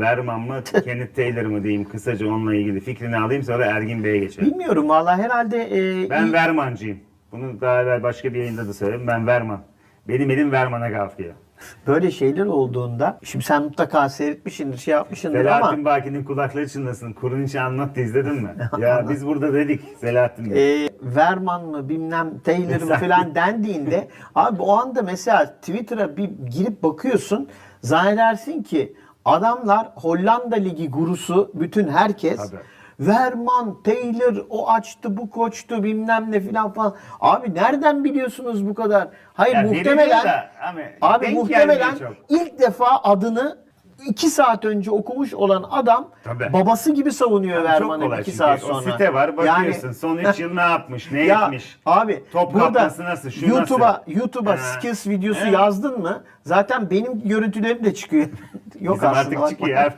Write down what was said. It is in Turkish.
Verman mı, Kenneth Taylor mı diyeyim kısaca onunla ilgili fikrini alayım sonra Ergin Bey'e geçelim. Bilmiyorum valla herhalde e, Ben iyi- Vermancıyım. Bunu daha evvel başka bir yayında da söyledim. Ben Verman. Benim elim Verman'a kalkıyor. böyle şeyler olduğunda şimdi sen mutlaka seyretmişsindir şey yapmışsındır ama Selahattin Baki'nin kulakları çınlasın. Kurun içi anlattı izledin mi? ya biz burada dedik Selahattin Bey. e, Verman mı bilmem Taylor mı Mesela. falan dendiğinde abi o anda mesela Twitter'a bir girip bakıyorsun zannedersin ki adamlar Hollanda Ligi gurusu bütün herkes Tabii. Verman, Taylor, o açtı, bu koçtu, bilmem ne filan falan. Abi nereden biliyorsunuz bu kadar? Hayır Ya muhtemelen da ama Abi denk muhtemelen ilk defa adını iki saat önce okumuş olan adam Tabii. babası gibi savunuyor Çok Verman'ı iki saat O sonra. site var bakıyorsun. Yani- Son 3 yıl ne yapmış, ne ya etmiş. abi Top burada nasıl, şu YouTube'a Ha. skills videosu Evet. yazdın mı zaten benim görüntülerim de çıkıyor. Yok Bizim aslında artık bakma. çıkıyor.